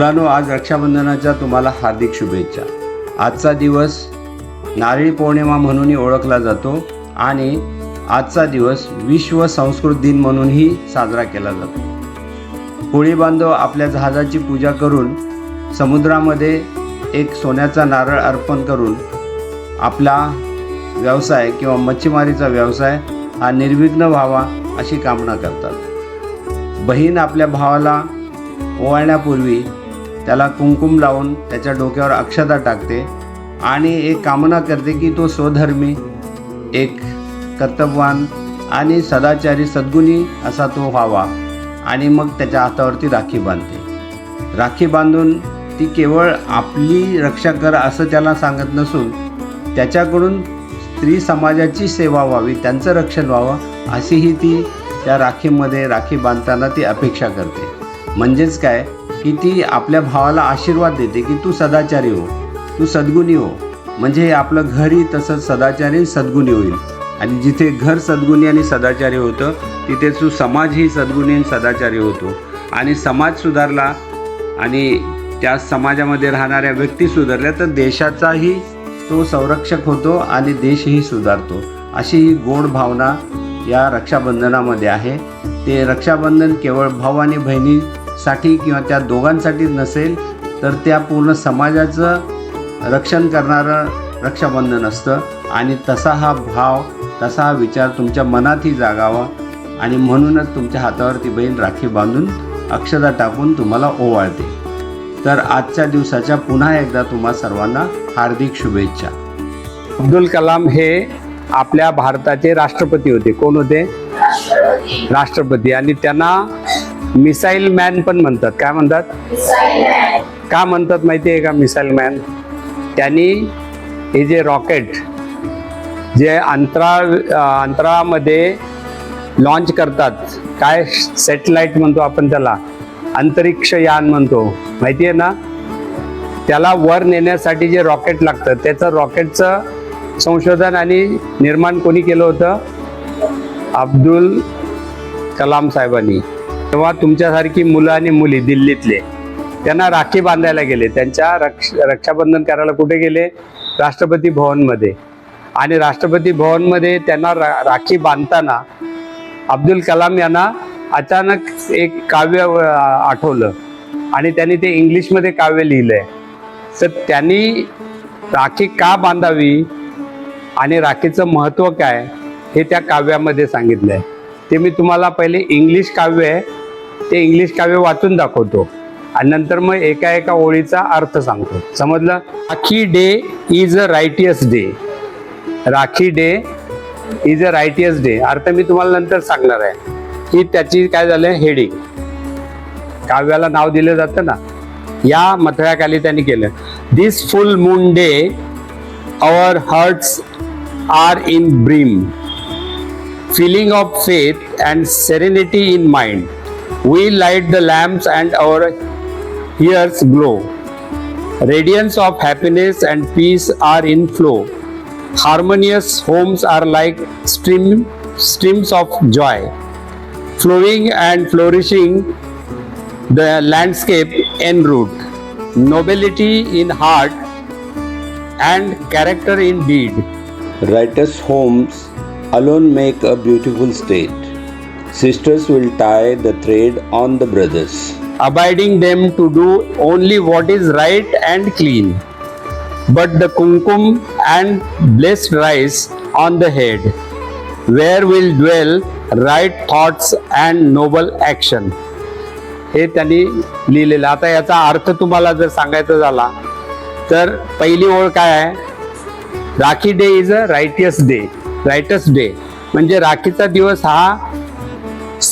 मुलांनो आज रक्षाबंधनाच्या तुम्हाला हार्दिक शुभेच्छा. आजचा दिवस नारळी पौर्णिमा म्हणूनही ओळखला जातो आणि आजचा दिवस विश्व संस्कृत दिन म्हणूनही साजरा केला जातो. होळी बांधव आपल्या जहाजाची पूजा करून समुद्रामध्ये एक सोन्याचा नारळ अर्पण करून आपला व्यवसाय किंवा मच्छीमारीचा व्यवसाय हा निर्विघ्न व्हावा अशी कामना करतात. बहीण आपल्या भावाला ओवाळण्यापूर्वी त्याला कुंकुम लावून त्याच्या डोक्यावर अक्षता टाकते आणि एक कामना करते की तो स्वधर्मी एक कर्तव्यवान आणि सदाचारी सद्गुणी असा तो व्हावा आणि मग त्याच्या हातावरती राखी बांधते. राखी बांधून ती केवळ आपली रक्षा कर असं त्याला सांगत नसून त्याच्याकडून स्त्री समाजाची सेवा व्हावी त्यांचं रक्षण व्हावं अशीही ती त्या राखीमध्ये राखी बांधताना ती अपेक्षा करते. म्हणजेच काय? की ती आपल्या भावाला आशीर्वाद देते की तू सदाचारी हो तू सद्गुणी हो. म्हणजे आपलं घरही तसंच सदाचारी सद्गुणी होईल. आणि जिथे घर सद्गुणी आणि सदाचारी होतं तिथे तू समाजही सद्गुणी आणि सदाचारी होतो. आणि समाज सुधारला आणि त्या समाजामध्ये राहणाऱ्या व्यक्ती सुधारल्या तर देशाचाही तो संरक्षक होतो आणि देशही सुधारतो. अशी ही गोड भावना या रक्षाबंधनामध्ये आहे. ते रक्षाबंधन केवळ भाऊ आणि बहिणी साठी किंवा त्या दोघांसाठी नसेल तर त्या पूर्ण समाजाचं रक्षण करणारं रक्षाबंधन असतं. आणि तसा हा भाव तसा हा विचार तुमच्या मनातही जागावा. आणि म्हणूनच तुमच्या हातावरती बहीण राखी बांधून अक्षता टाकून तुम्हाला ओवाळते. तर आजच्या दिवसाच्या पुन्हा एकदा तुम्हा सर्वांना हार्दिक शुभेच्छा. अब्दुल कलाम हे आपल्या भारताचे राष्ट्रपती होते. कोण होते? राष्ट्रपती. आणि त्यांना मिसाईल मॅन पण म्हणतात. काय म्हणतात? का म्हणतात माहिती आहे का मिसाईल मॅन? त्यांनी हे जे रॉकेट जे अंतराळ अंतराळामध्ये लॉन्च करतात काय सॅटेलाइट म्हणतो आपण त्याला? अंतरिक्ष यान म्हणतो. माहिती आहे ना? त्याला वर नेण्यासाठी जे रॉकेट लागतं त्याचं रॉकेटचं संशोधन आणि निर्माण कोणी केलं होतं? अब्दुल कलाम साहेबांनी. तेव्हा तुमच्यासारखी मुलं आणि मुली दिल्लीतले त्यांना राखी बांधायला गेले त्यांच्या रक्ष रक्षाबंधन करायला कुठे गेले? राष्ट्रपती भवनमध्ये. आणि राष्ट्रपती भवनमध्ये त्यांना रा राखी बांधताना अब्दुल कलाम यांना अचानक एक काव्य आठवलं. आणि त्यांनी ते इंग्लिशमध्ये काव्य लिहिलं आहे तर त्यांनी राखी का बांधावी आणि राखीचं महत्त्व काय हे त्या काव्यामध्ये सांगितलं आहे ते मी तुम्हाला पहिले इंग्लिश काव्य आहे ते इंग्लिश काव्य वाचून दाखवतो. आणि नंतर मग एका एका ओळीचा अर्थ सांगतो. समजलं? Rakhi day is a righteous day. Rakhi day is a righteous day. अर्थ मी तुम्हाला नंतर सांगणार आहे. की त्याची काय झालं हेडिंग. काव्याला नाव दिलं जातं ना. या मथळ्याखाली त्यांनी केलं. This full moon day our hearts are in brim filling of faith and serenity in mind we light the lamps and our ears glow radiance of happiness and peace are in flow harmonious homes are like stream streams of joy flowing and flourishing the landscape en route nobility in heart and character in deed. Righteous homes alone make a beautiful state. Sisters will tie the thread on the brothers. abiding them to do only what is right and clean. But the kumkum and blessed rice on the head, where will dwell right thoughts and noble action. हे त्यांनी लिहिलेलं आता याचा अर्थ तुम्हाला जर सांगायचा झाला तर पहिली ओळ काय आहे Rakhi day is a righteous day righteous day म्हणजे राखीचा दिवस हा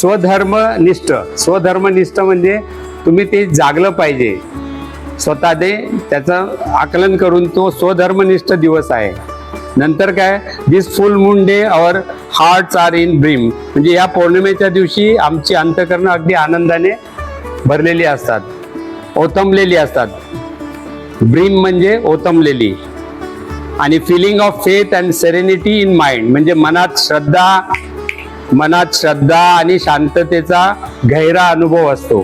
स्वधर्मनिष्ठ. स्वधर्मनिष्ठ म्हणजे तुम्ही ते जागलं पाहिजे. स्वतः ते त्याचं आकलन करून तो स्वधर्मनिष्ठ दिवस आहे. नंतर काय? This full moon day our hearts are in brim म्हणजे या पौर्णिमेच्या दिवशी आमची अंतकरणं अगदी आनंदाने भरलेली असतात. ओतमलेली असतात. ब्रीम म्हणजे ओतमलेली. आणि filling of faith and serenity in mind म्हणजे मनात श्रद्धा मनात श्रद्धा आणि शांततेचा गहिरा अनुभव असतो.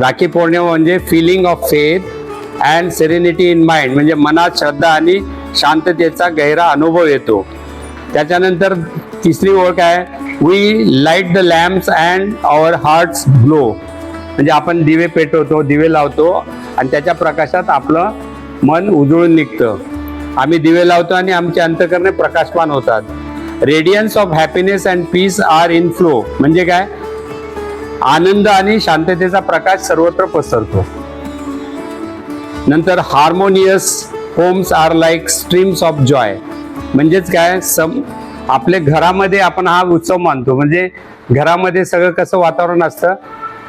राखी पौर्णिमा म्हणजे filling of faith and serenity in mind म्हणजे मनात श्रद्धा आणि शांततेचा गहिरा अनुभव येतो. त्याच्यानंतर तिसरी ओळख आहे we light the lamps and our hearts glow म्हणजे आपण दिवे पेटवतो दिवे लावतो आणि त्याच्या प्रकाशात आपलं मन उजळून निघतं. आम्ही दिवे लावतो आणि आमचे अंतकरणे प्रकाशमान होतात. Radiance of happiness and peace are in flow म्हणजे काय? आनंद आणि शांततेचा प्रकाश सर्वत्र पसरतो. नंतर harmonious homes are like streams of joy म्हणजेच काय? सम आपले घरामध्ये आपण हा उत्सव मानतो. म्हणजे घरामध्ये सगळं कसं वातावरण असतं?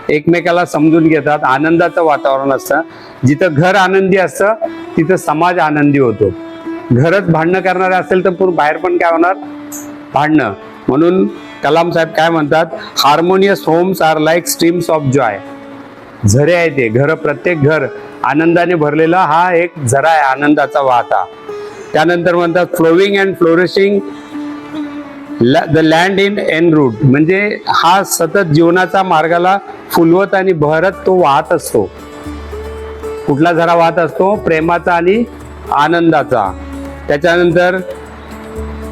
एकमेकाला समजून घेतात आनंदाचं वातावरण असतं. जिथं घर आनंदी असतं तिथं समाज आनंदी होतो. घरच भांडणं करणारे असेल तर पूर्ण बाहेर पण काय होणार? भांडणं. म्हणून कलाम साहेब काय म्हणतात? Harmonious homes are like streams of joy झरे आहे ते घर प्रत्येक घर आनंदाने भरलेला हा एक झरा आहे आनंदाचा वाहता. त्यानंतर म्हणतात flowing and flourishing the land in en route म्हणजे हा सतत जीवनाचा मार्गाला फुलवत आणि बहरत तो वाहत असतो. कुठला झरा वाहत असतो? प्रेमाचा आणि आनंदाचा. त्याच्यानंतर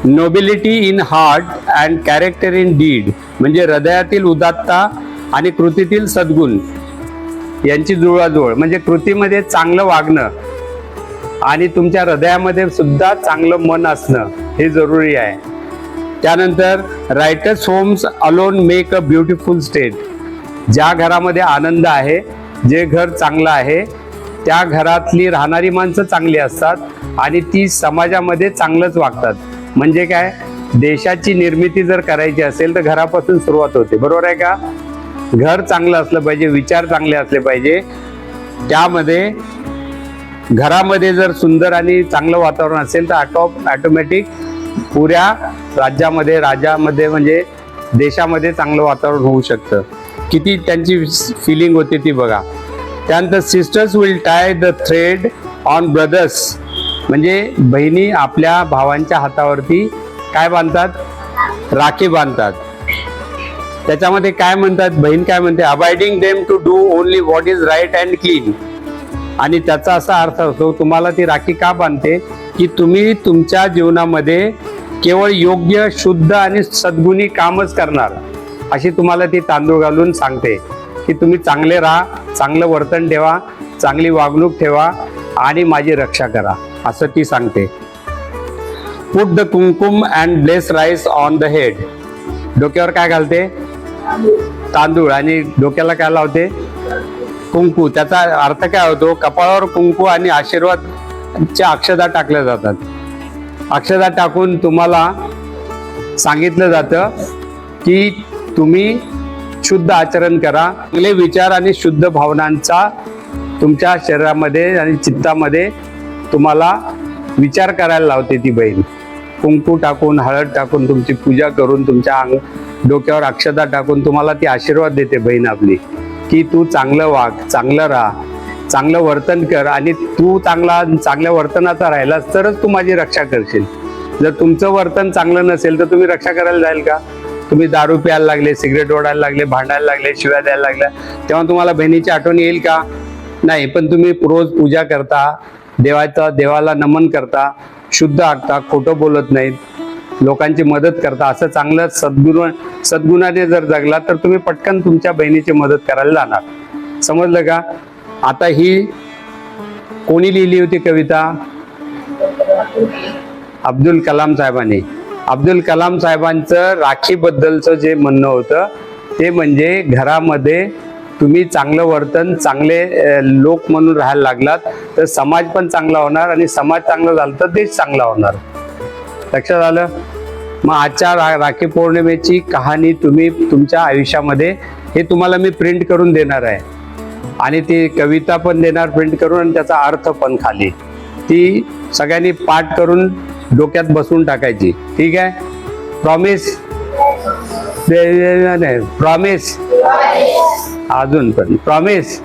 nobility in heart and character in deed म्हणजे हृदयातील उदात्ता आणि कृतीतील सद्गुण यांची जुळवाजुळ म्हणजे कृतीमध्ये चांगलं वागणं आणि तुमच्या हृदयामध्ये सुद्धा चांगलं मन असणं हे जरुरी आहे. त्यानंतर writers homes alone make a beautiful state ज्या घरामध्ये आनंद आहे जे घर चांगलं आहे त्या घरातली राहणारी माणसं चांगली असतात आणि ती समाजामध्ये चांगलंच वागतात. म्हणजे काय? देशाची निर्मिती जर करायची असेल तर घरापासून सुरुवात होते. बरोबर आहे का? घर चांगलं असलं पाहिजे विचार चांगले असले पाहिजे. त्यामध्ये घरामध्ये जर सुंदर आणि चांगलं वातावरण असेल तर ऑटो ऑटोमॅटिक पुऱ्या राज्यामध्ये राज्यामध्ये म्हणजे देशामध्ये चांगलं वातावरण होऊ शकतं. किती त्यांची फिलिंग होती ती बघा. त्यानंतर sisters will tie the thread on brothers म्हणजे बहिणी आपल्या भावांच्या हातावरती काय बांधतात? राखी बांधतात. त्याच्यामध्ये काय म्हणतात? बहीण काय म्हणते? Abiding them to do only what is right and clean आणि त्याचा असा अर्थ असतो तुम्हाला ती राखी का बांधते? की तुम्ही तुमच्या जीवनामध्ये केवळ योग्य शुद्ध आणि सद्गुणी कामच करणार. अशी तुम्हाला ती तांदूळ घालून सांगते. की तुम्ही चांगले राहा चांगलं वर्तन ठेवा चांगली वागणूक ठेवा आणि माझी रक्षा करा असं ती सांगते. Put the kumkum and bless rice on the head डोक्यावर काय घालते? तांदूळ. आणि डोक्याला काय लावते? कुंकू. त्याचा अर्थ काय होतो? कपाळावर कुंकू आणि आशीर्वादच्या अक्षदा टाकल्या जातात. अक्षदा टाकून तुम्हाला सांगितलं जातं की तुम्ही शुद्ध आचरण करा. चांगले विचार आणि शुद्ध भावनांचा तुमच्या शरीरामध्ये आणि चित्तामध्ये तुम्हाला विचार करायला लावते ती बहीण. कुंकू टाकून हळद टाकून तुमची पूजा करून तुमच्या अंग डोक्यावर अक्षता टाकून तुम्हाला ती आशीर्वाद देते बहीण आपली. की तू चांगलं वाघ चांगलं राहा. चांगलं वर्तन कर आणि तू चांगला चांगल्या वर्तनाचा राहिलास तरच तू माझी रक्षा करशील. जर तुमचं वर्तन चांगलं नसेल तर तुम्ही रक्षा करायला जाईल का? तुम्ही दारू प्यायला लागले सिगरेट ओढायला लागले भांडायला लागले शिव्या द्यायला लागल्या तेव्हा तुम्हाला बहिणीची आठवण येईल का? नाही पण तुम्ही रोज पूजा करता देवाचा देवाला नमन करता शुद्ध आखता खोटं बोलत नाहीत लोकांची मदत करता असं चांगलं सद्गुण सद्गुणाने जर जगला तर तुम्ही पटकन तुमच्या बहिणीची मदत करायला जाणार. समजलं का? आता ही कोणी लिहिली होती कविता? अब्दुल कलाम साहेबांनी. अब्दुल कलाम साहेबांचं राखीबद्दलचं जे म्हणणं होतं ते म्हणजे घरामध्ये तुम्ही चांगलं वर्तन चांगले लोक म्हणून राहायला लागलात तर समाज पण चांगला होणार आणि समाज चांगला झाला तर देश चांगला होणार. लक्षात आलं? मग आजच्या रा राखी पौर्णिमेची कहाणी तुम्ही तुमच्या आयुष्यामध्ये हे तुम्हाला मी प्रिंट करून देणार आहे. आणि ती कविता पण देणार प्रिंट करून आणि त्याचा अर्थ पण खाली. ती सगळ्यांनी पाठ करून डोक्यात बसवून टाकायची. ठीक आहे? प्रॉमिस नाही प्रॉमिस अजून पण. प्रॉमिस